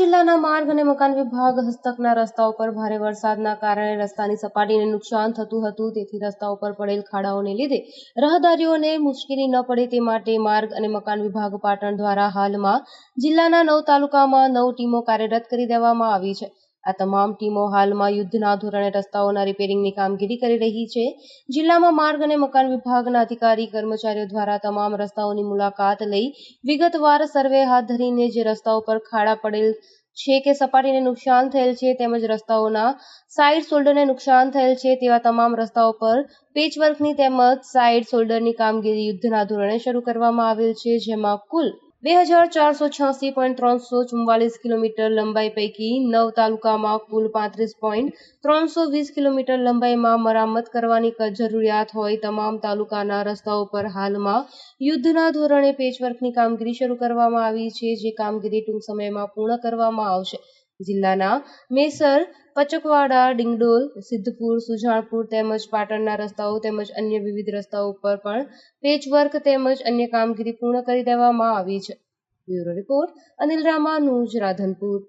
જિલ્લાના માર્ગ અને મકાન વિભાગ હસ્તકના રસ્તાઓ પર ભારે વરસાદના કારણે રસ્તાની સપાટીને નુકસાન થતું હતું. તેથી રસ્તાઓ પર પડેલ ખાડાઓને લીધે રાહદારીઓને મુશ્કેલી ન પડે તે માટે માર્ગ અને મકાન વિભાગ પાટણ દ્વારા હાલમાં જિલ્લાના નવ તાલુકામાં નવ ટીમો કાર્યરત કરી દેવામાં આવી છે. આ તમામ ટીમો હાલમાં યુદ્ધના ધોરણે રસ્તાઓના રિપેરિંગની કામગીરી કરી રહી છે. જિલ્લામાં માર્ગ અને મકાન વિભાગના અધિકારી, કર્મચારીઓ દ્વારા તમામ રસ્તાઓની મુલાકાત લઈ વિગતવાર સર્વે હાથ ધરીને જે રસ્તાઓ પર ખાડા પડેલ છે કે સપાટીને નુકસાન થયેલ છે તેમજ રસ્તાઓના સાઇડ શોલ્ડરને નુકસાન થયેલ છે તેવા તમામ રસ્તાઓ પર પેચવર્કની તેમજ સાઇડ શોલ્ડરની કામગીરી યુદ્ધના ધોરણે શરૂ કરવામાં આવેલ છે, જેમાં કુલ બે હજાર ચારસો છ્યાસી પોઈન્ટ ત્રણસો ચુમ્માલીસ કિલોમીટર લંબાઈ પૈકી નવ તાલુકામાં કુલ પાંત્રીસ પોઈન્ટ ત્રણસો વીસ કિલોમીટર લંબાઈમાં મરામત કરવાની જરૂરિયાત હોય તમામ તાલુકાના રસ્તાઓ પર હાલમાં યુદ્ધના ધોરણે પેચવર્કની કામગીરી શરૂ કરવામાં આવી છે, જે કામગીરી ટૂંક સમયમાં પૂર્ણ કરવામાં આવશે. જિલ્લાના મેસર, પચકવાડા, ડિંગડોલ, સિદ્ધપુર, સુજાણપુર તેમજ પાટણના રસ્તાઓ તેમજ અન્ય વિવિધ રસ્તાઓ ઉપર પણ પેચવર્ક તેમજ અન્ય કામગીરી પૂર્ણ કરી દેવામાં આવી છે. Bureau report, Anil Ramanuj Radhanpur.